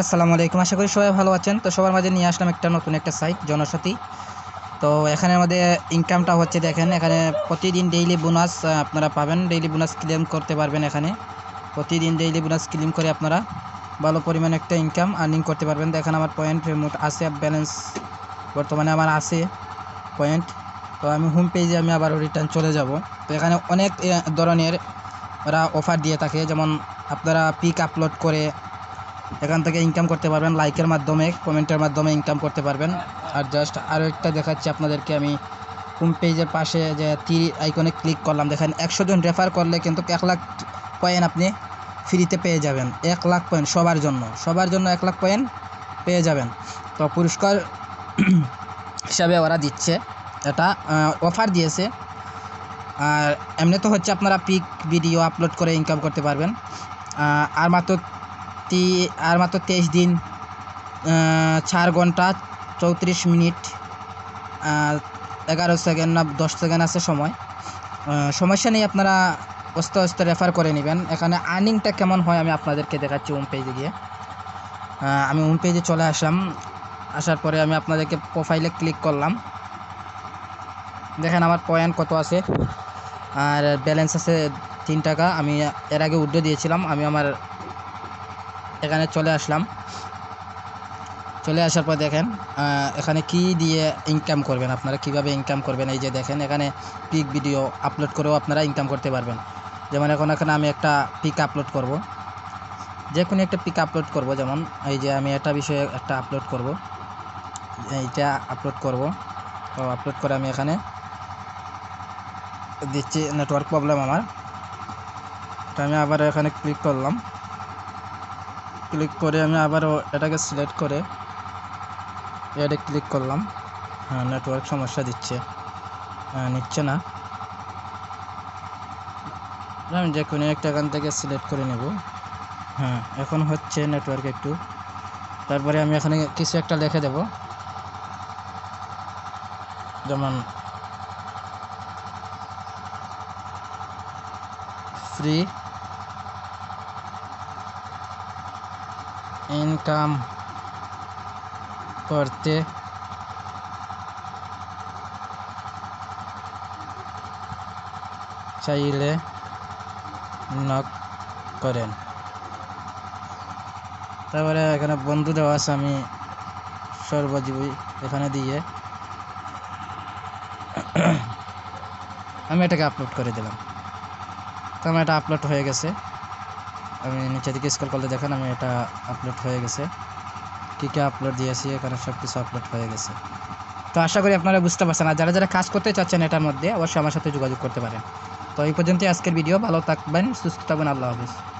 আসসালামু আলাইকুম। আশা করি সবাই ভালো আছেন। তো সবার মাঝে নিয়ে আসলাম একটা নতুন একটা সাইট জনসাথী তো এখানে আমাদের ইনকামটা হচ্ছে দেখেন, এখানে প্রতিদিন ডেইলি বোনাস আপনারা পাবেন। ডেইলি বোনাস ক্লেম করতে পারবেন এখানে। প্রতিদিন ডেইলি বোনাস ক্লেম করে আপনারা ভালো পরিমাণে একটা ইনকাম আর্নিং করতে পারবেন। দেখেন আমার পয়েন্ট মোট আছে ব্যালেন্স বর্তমানে আমার আছে পয়েন্ট তো আমি হোম পেজে আমি আবার রিটার্ন চলে যাব। তো এখানে অনেক ধরনের ওরা অফার দিয়ে থাকে। যেমন আপনারা পিক আপলোড করে এখান থেকে ইনকাম করতে পারবেন লাইকের মাধ্যমে কমেন্টের মাধ্যমে ইনকাম করতে পারবেন। আর জাস্ট আরও একটা দেখাচ্ছি আপনাদেরকে আমি। হোম পেজের পাশে যে তীর আইকনে ক্লিক করলাম, দেখেন একশো জন রেফার করলে কিন্তু এক লাখ পয়েন্ট আপনি ফ্রিতে পেয়ে যাবেন। এক লাখ পয়েন্ট সবার জন্য সবার জন্য এক লাখ পয়েন্ট পেয়ে যাবেন। তো পুরস্কার হিসাবে ওরা দিচ্ছে। এটা অফার দিয়েছে। আর এমনি তো হচ্ছে আপনারা পিক ভিডিও আপলোড করে ইনকাম করতে পারবেন। আর মাত্র আর মাত্র তেইশ দিন চার ঘণ্টা চৌত্রিশ মিনিট এগারো সেকেন্ড না, দশ সেকেন্ড আছে সময়। সমস্যা নেই, আপনারা আস্তে আস্তে রেফার করে নেবেন। এখানে আর্নিংটা কেমন হয় আমি আপনাদেরকে দেখাচ্ছি হোম পেজে গিয়ে। আমি হোম পেজে চলে আসলাম। আসার পরে আমি আপনাদেরকে প্রোফাইলে ক্লিক করলাম। দেখেন আমার পয়েন্ট কত আছে, আর ব্যালেন্স আছে তিন টাকা। আমি এর আগে উড্ডো দিয়েছিলাম। আমি আমার এখানে চলে আসলাম। চলে আসার পর দেখেন এখানে কি দিয়ে ইনকাম করবেন আপনারা, কীভাবে ইনকাম করবেন? এই যে দেখেন, এখানে পিক ভিডিও আপলোড করেও আপনারা ইনকাম করতে পারবেন। যেমন এখন এখানে আমি একটা পিক আপলোড করব। যে কোনো একটা পিক আপলোড করব, যেমন এই যে আমি একটা বিষয়ে একটা আপলোড করব। এইটা আপলোড করব। তো আপলোড করে আমি এখানে দিচ্ছি নেটওয়ার্ক প্রবলেম আমার। তো আমি আবার এখানে ক্লিক করলাম। ক্লিক করে আমি আবারও এটাকে সিলেক্ট করে এটা ক্লিক করলাম। হ্যাঁ নেটওয়ার্ক সমস্যা দিচ্ছে। হ্যাঁ, নিচ্ছে না। আমি যে কোনো একটা এখান থেকে সিলেক্ট করে নেব। হ্যাঁ এখন হচ্ছে নেটওয়ার্ক একটু। তারপরে আমি এখানে কিছু একটা লিখে দেব। যেমন ফ্রি ইনকাম করতে চাইলে নক করেন। তারপরে এখানে বন্ধু দেওয়া আছে, আমি সর্বজীবী এখানে দিয়ে আমি এটাকে আপলোড করে দিলাম। তো আমার এটা আপলোড হয়ে গেছে। আমি নিচে দিকে স্কল করলে দেখেন আমি এটা আপলোড হয়ে গেছে। কী কী আপলোড দিয়েছি, এখানে সব কিছু আপলোড হয়ে গেছে। তো আশা করি আপনারা বুঝতে পারছেন। আর যারা যারা কাজ করতে চাচ্ছেন এটার মধ্যে, অবশ্যই আমার সাথে যোগাযোগ করতে পারেন। তো এই পর্যন্তই আজকের ভিডিও। ভালো থাকবেন, সুস্থ থাকবেন। আল্লাহ হাফিজ।